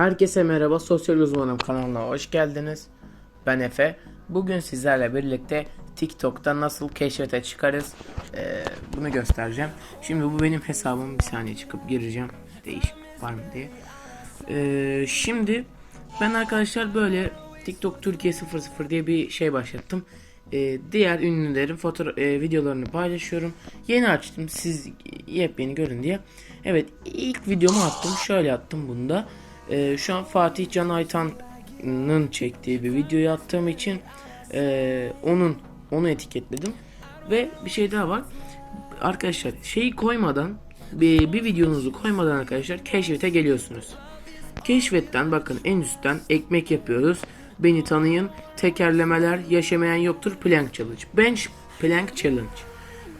Herkese merhaba Sosyal Uzmanım kanalına hoş geldiniz. Ben Efe. Bugün sizlerle birlikte TikTok'ta nasıl keşfete çıkarız ee, bunu göstereceğim. Şimdi bu benim hesabım bir saniye çıkıp gireceğim. Değişiklik var mı diye. Ee, şimdi ben arkadaşlar böyle TikTok Türkiye 00 diye bir şey başlattım. Ee, diğer ünlülerin fotoğraf e, videolarını paylaşıyorum. Yeni açtım siz yepyeni görün diye. Evet ilk videomu attım. Şöyle attım bunu Ee, şu an Fatih Can Aytan'ın çektiği bir videoyu attığım için e, onun onu etiketledim. Ve bir şey daha var. Arkadaşlar şeyi koymadan bir, bir videonuzu koymadan arkadaşlar keşfete geliyorsunuz. Keşfetten bakın en üstten ekmek yapıyoruz. Beni tanıyın. Tekerlemeler yaşamayan yoktur. Plank challenge. Bench plank challenge.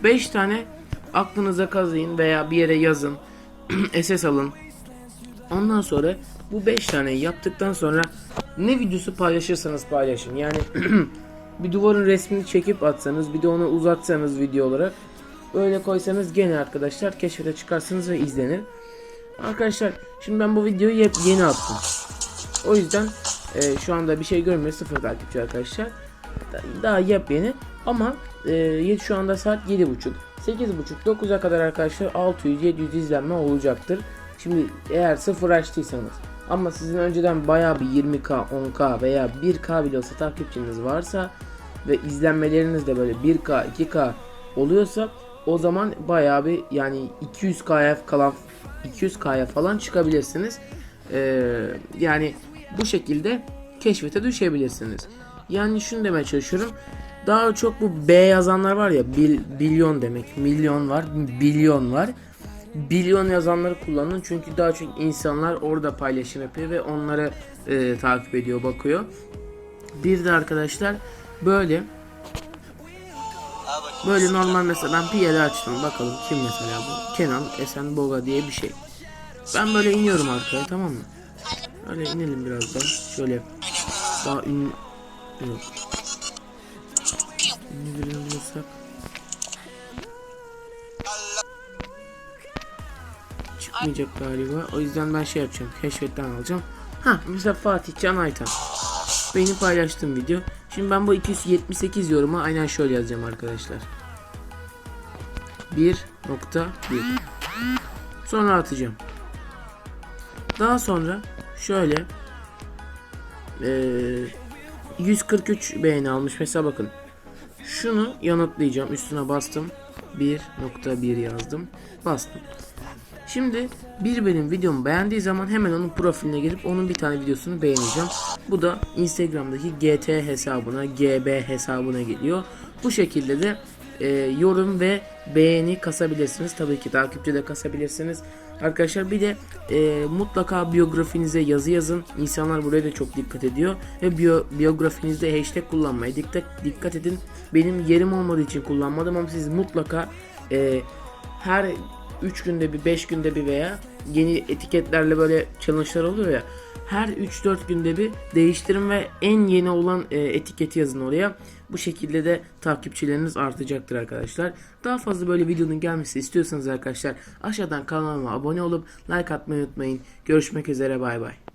5 tane aklınıza kazıyın veya bir yere yazın. SS alın. Ondan sonra bu 5 taneyi yaptıktan sonra ne videosu paylaşırsanız paylaşın. Yani bir duvarın resmini çekip atsanız bir de onu uzatsanız video olarak öyle koysanız gene arkadaşlar keşfete çıkarsınız ve izlenir. Arkadaşlar şimdi ben bu videoyu yep yeni attım. O yüzden e, şu anda bir şey görmüyor sıfır takipçi arkadaşlar. Da- Daha yepyeni ama e, şu anda saat 7.30. 8.30 9'a kadar arkadaşlar 600-700 izlenme olacaktır. Şimdi eğer sıfır açtıysanız ama sizin önceden bayağı bir 20k 10k veya 1k bile olsa takipçiniz varsa ve izlenmeleriniz de böyle 1k 2k oluyorsa o zaman bayağı bir yani 200k'ya kalan 200k'ya falan çıkabilirsiniz. Ee, yani bu şekilde keşfete düşebilirsiniz. Yani şunu demeye çalışıyorum. Daha çok bu B yazanlar var ya bil, bilyon demek milyon var bilyon var. Bilyon yazanları kullanın çünkü daha çok insanlar orada paylaşım yapıyor ve onları e, takip ediyor bakıyor. Bir de arkadaşlar böyle Böyle normal mesela ben PL açtım bakalım kim mesela bu Kenan Esen Boga diye bir şey. Ben böyle iniyorum arkaya tamam mı? Öyle inelim biraz daha. Şöyle daha ünlü yok. Çıkmayacak galiba. O yüzden ben şey yapacağım. Keşfetten alacağım. Ha mesela Fatih Can Aytan. Benim paylaştığım video. Şimdi ben bu 278 yoruma aynen şöyle yazacağım arkadaşlar. 1.1 Sonra atacağım. Daha sonra şöyle eee 143 beğeni almış. Mesela bakın. Şunu yanıtlayacağım. Üstüne bastım. 1.1 yazdım. Bastım. Şimdi bir benim videomu beğendiği zaman hemen onun profiline girip onun bir tane videosunu beğeneceğim. Bu da Instagram'daki GT hesabına, GB hesabına geliyor. Bu şekilde de e, yorum ve beğeni kasabilirsiniz. Tabii ki takipçi de kasabilirsiniz. Arkadaşlar bir de e, mutlaka biyografinize yazı yazın. İnsanlar buraya da çok dikkat ediyor. Ve biyo, biyografinizde hashtag kullanmaya dikkat, dikkat edin. Benim yerim olmadığı için kullanmadım ama siz mutlaka e, her 3 günde bir 5 günde bir veya yeni etiketlerle böyle challenge'lar oluyor ya her 3-4 günde bir değiştirin ve en yeni olan e, etiketi yazın oraya. Bu şekilde de takipçileriniz artacaktır arkadaşlar. Daha fazla böyle videonun gelmesi istiyorsanız arkadaşlar aşağıdan kanalıma abone olup like atmayı unutmayın. Görüşmek üzere bay bay.